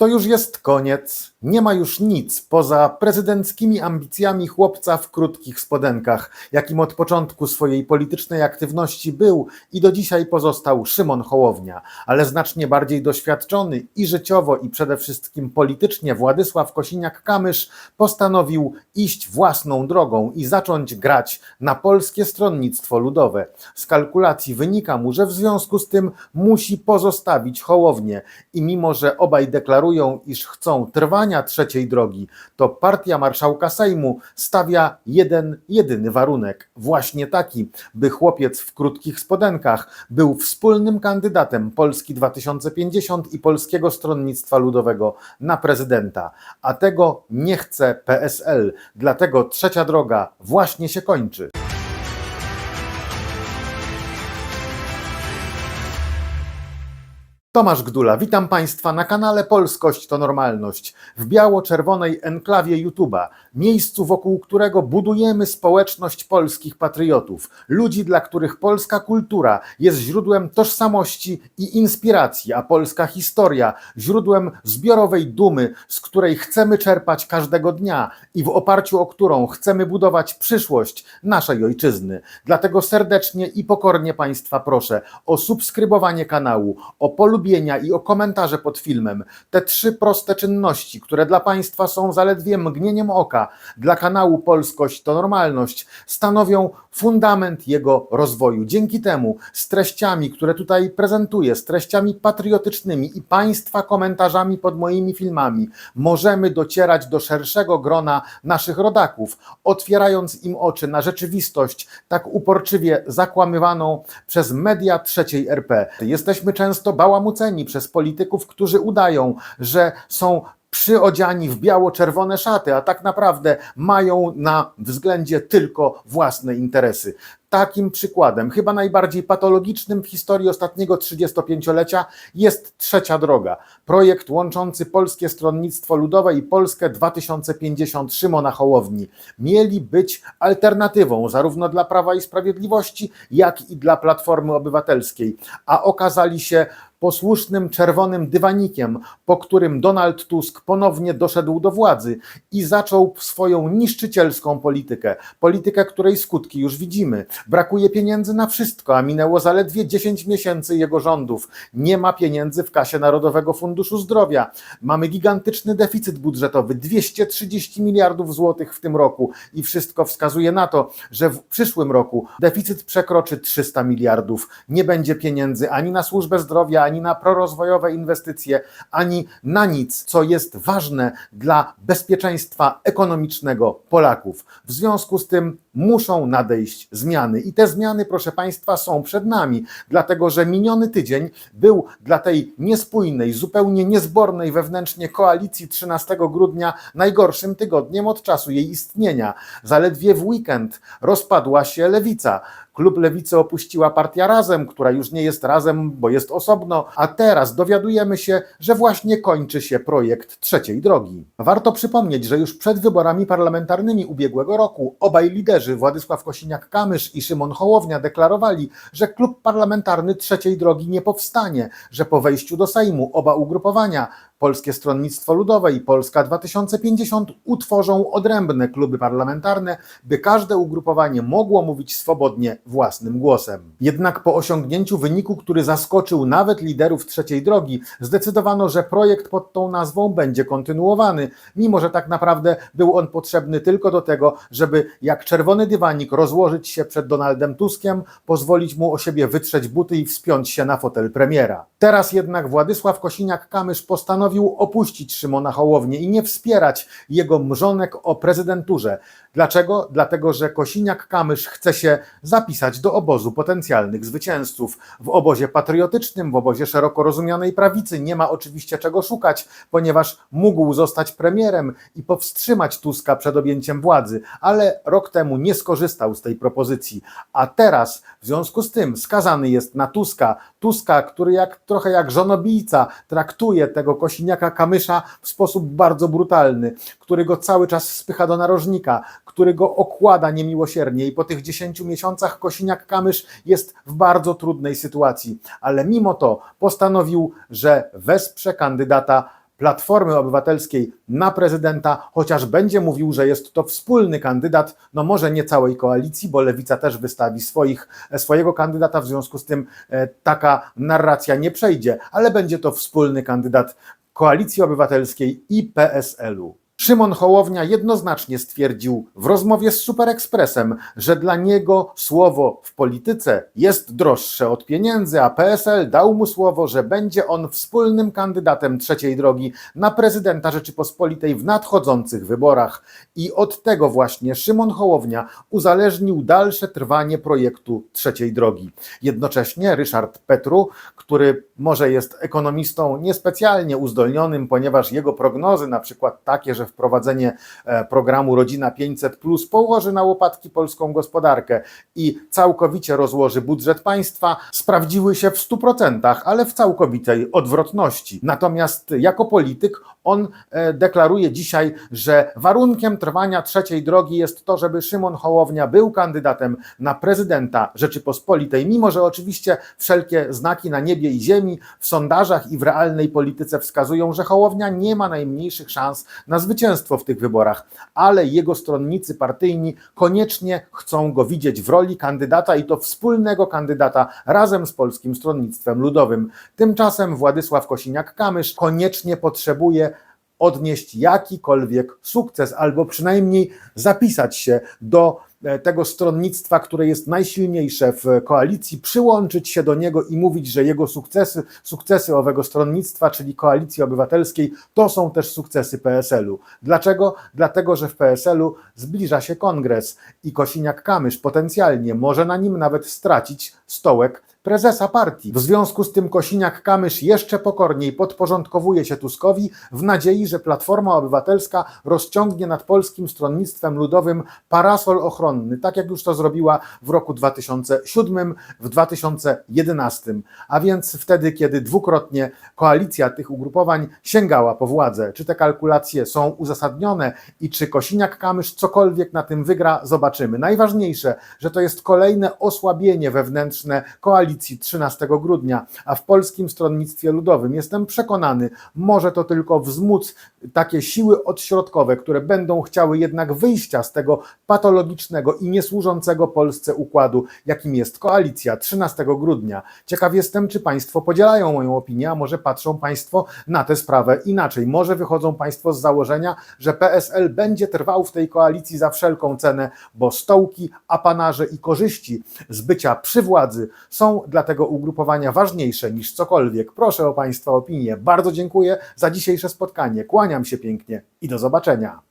To już jest koniec. Nie ma już nic poza prezydenckimi ambicjami chłopca w krótkich spodenkach, jakim od początku swojej politycznej aktywności był i do dzisiaj pozostał Szymon Hołownia, ale znacznie bardziej doświadczony i życiowo, i przede wszystkim politycznie Władysław Kosiniak-Kamysz postanowił iść własną drogą i zacząć grać na polskie stronnictwo ludowe. Z kalkulacji wynika mu, że w związku z tym musi pozostawić Hołownię i mimo, że obaj deklarują, iż chcą trwania trzeciej drogi, to partia marszałka Sejmu stawia jeden, jedyny warunek, właśnie taki, by chłopiec w krótkich spodenkach był wspólnym kandydatem Polski 2050 i Polskiego Stronnictwa Ludowego na prezydenta, a tego nie chce PSL, dlatego trzecia droga właśnie się kończy. Tomasz Gdula, witam Państwa na kanale Polskość to Normalność, w biało-czerwonej enklawie YouTube'a, miejscu wokół którego budujemy społeczność polskich patriotów, ludzi, dla których polska kultura jest źródłem tożsamości i inspiracji, a polska historia źródłem zbiorowej dumy, z której chcemy czerpać każdego dnia i w oparciu o którą chcemy budować przyszłość naszej ojczyzny. Dlatego serdecznie i pokornie Państwa proszę o subskrybowanie kanału, o polubienie i o komentarze pod filmem. Te trzy proste czynności, które dla Państwa są zaledwie mgnieniem oka, dla kanału Polskość to Normalność, stanowią fundament jego rozwoju. Dzięki temu z treściami, które tutaj prezentuję, z treściami patriotycznymi i Państwa komentarzami pod moimi filmami, możemy docierać do szerszego grona naszych rodaków, otwierając im oczy na rzeczywistość tak uporczywie zakłamywaną przez media trzeciej RP. Jesteśmy często przez polityków, którzy udają, że są przyodziani w biało-czerwone szaty, a tak naprawdę mają na względzie tylko własne interesy. Takim przykładem, chyba najbardziej patologicznym w historii ostatniego 35-lecia, jest Trzecia Droga. Projekt łączący Polskie Stronnictwo Ludowe i Polskę 2050 Szymona Hołowni. Mieli być alternatywą zarówno dla Prawa i Sprawiedliwości, jak i dla Platformy Obywatelskiej, a okazali się posłusznym czerwonym dywanikiem, po którym Donald Tusk ponownie doszedł do władzy i zaczął swoją niszczycielską politykę. Politykę, której skutki już widzimy. Brakuje pieniędzy na wszystko, a minęło zaledwie 10 miesięcy jego rządów. Nie ma pieniędzy w kasie Narodowego Funduszu Zdrowia. Mamy gigantyczny deficyt budżetowy 230 miliardów złotych w tym roku i wszystko wskazuje na to, że w przyszłym roku deficyt przekroczy 300 miliardów. Nie będzie pieniędzy ani na służbę zdrowia, ani na prorozwojowe inwestycje, ani na nic, co jest ważne dla bezpieczeństwa ekonomicznego Polaków. W związku z tym muszą nadejść zmiany i te zmiany, proszę Państwa, są przed nami, dlatego że miniony tydzień był dla tej niespójnej, zupełnie niezbornej wewnętrznie koalicji 13 grudnia najgorszym tygodniem od czasu jej istnienia. Zaledwie w weekend rozpadła się lewica. Klub Lewicy opuściła partia Razem, która już nie jest Razem, bo jest osobno, a teraz dowiadujemy się, że właśnie kończy się projekt trzeciej drogi. Warto przypomnieć, że już przed wyborami parlamentarnymi ubiegłego roku obaj liderzy, Władysław Kosiniak-Kamysz i Szymon Hołownia, deklarowali, że klub parlamentarny trzeciej drogi nie powstanie, że po wejściu do Sejmu oba ugrupowania Polskie Stronnictwo Ludowe i Polska 2050 utworzą odrębne kluby parlamentarne, by każde ugrupowanie mogło mówić swobodnie własnym głosem. Jednak po osiągnięciu wyniku, który zaskoczył nawet liderów trzeciej drogi, zdecydowano, że projekt pod tą nazwą będzie kontynuowany, mimo że tak naprawdę był on potrzebny tylko do tego, żeby jak czerwony dywanik rozłożyć się przed Donaldem Tuskiem, pozwolić mu o siebie wytrzeć buty i wspiąć się na fotel premiera. Teraz jednak Władysław Kosiniak-Kamysz postanowił opuścić Szymona Hołownię i nie wspierać jego mrzonek o prezydenturze. Dlaczego? Dlatego, że Kosiniak-Kamysz chce się zapisać do obozu potencjalnych zwycięzców. W obozie patriotycznym, w obozie szeroko rozumianej prawicy nie ma oczywiście czego szukać, ponieważ mógł zostać premierem i powstrzymać Tuska przed objęciem władzy, ale rok temu nie skorzystał z tej propozycji, a teraz w związku z tym skazany jest na Tuska. Tuska, który jak trochę jak żonobijca traktuje tego Kosiniaka-Kamysza w sposób bardzo brutalny, który go cały czas spycha do narożnika, który go okłada niemiłosiernie i po tych 10 miesiącach Kosiniak-Kamysz jest w bardzo trudnej sytuacji, ale mimo to postanowił, że wesprze kandydata Platformy Obywatelskiej na prezydenta, chociaż będzie mówił, że jest to wspólny kandydat, no może nie całej koalicji, bo Lewica też wystawi swoich, swojego kandydata, w związku z tym e, taka narracja nie przejdzie, ale będzie to wspólny kandydat Koalicji Obywatelskiej i PSL-u. Szymon Hołownia jednoznacznie stwierdził w rozmowie z Super Expressem, że dla niego słowo w polityce jest droższe od pieniędzy, a PSL dał mu słowo, że będzie on wspólnym kandydatem trzeciej drogi na prezydenta Rzeczypospolitej w nadchodzących wyborach. I od tego właśnie Szymon Hołownia uzależnił dalsze trwanie projektu trzeciej drogi. Jednocześnie Ryszard Petru, który może jest ekonomistą niespecjalnie uzdolnionym, ponieważ jego prognozy, na przykład takie, że wprowadzenie e, programu Rodzina 500 Plus położy na łopatki polską gospodarkę i całkowicie rozłoży budżet państwa, sprawdziły się w 100%, ale w całkowitej odwrotności. Natomiast jako polityk on e, deklaruje dzisiaj, że warunkiem trwania trzeciej drogi jest to, żeby Szymon Hołownia był kandydatem na prezydenta Rzeczypospolitej, mimo że oczywiście wszelkie znaki na niebie i ziemi w sondażach i w realnej polityce wskazują, że Hołownia nie ma najmniejszych szans na zwycięstwo w tych wyborach, ale jego stronnicy partyjni koniecznie chcą go widzieć w roli kandydata i to wspólnego kandydata razem z Polskim Stronnictwem Ludowym. Tymczasem Władysław Kosiniak-Kamysz koniecznie potrzebuje odnieść jakikolwiek sukces, albo przynajmniej zapisać się do e, tego stronnictwa, które jest najsilniejsze w koalicji, przyłączyć się do niego i mówić, że jego sukcesy, sukcesy owego stronnictwa, czyli koalicji obywatelskiej, to są też sukcesy PSL-u. Dlaczego? Dlatego, że w PSL-u zbliża się kongres i Kosiniak-Kamysz potencjalnie może na nim nawet stracić stołek prezesa partii. W związku z tym Kosiniak-Kamysz jeszcze pokorniej podporządkowuje się Tuskowi w nadziei, że Platforma Obywatelska rozciągnie nad Polskim Stronnictwem Ludowym parasol ochronny, tak jak już to zrobiła w roku 2007, w 2011, a więc wtedy, kiedy dwukrotnie koalicja tych ugrupowań sięgała po władzę. Czy te kalkulacje są uzasadnione i czy Kosiniak-Kamysz cokolwiek na tym wygra, zobaczymy. Najważniejsze, że to jest kolejne osłabienie wewnętrzne koalicji koalicji 13 grudnia, a w Polskim Stronnictwie Ludowym jestem przekonany, może to tylko wzmóc takie siły odśrodkowe, które będą chciały jednak wyjścia z tego patologicznego i niesłużącego Polsce układu, jakim jest koalicja 13 grudnia. Ciekaw jestem, czy Państwo podzielają moją opinię, a może patrzą Państwo na tę sprawę inaczej. Może wychodzą Państwo z założenia, że PSL będzie trwał w tej koalicji za wszelką cenę, bo stołki, apanarze i korzyści z bycia przy władzy są dla tego ugrupowania ważniejsze niż cokolwiek. Proszę o Państwa opinię. Bardzo dziękuję za dzisiejsze spotkanie. Kłaniam się pięknie i do zobaczenia.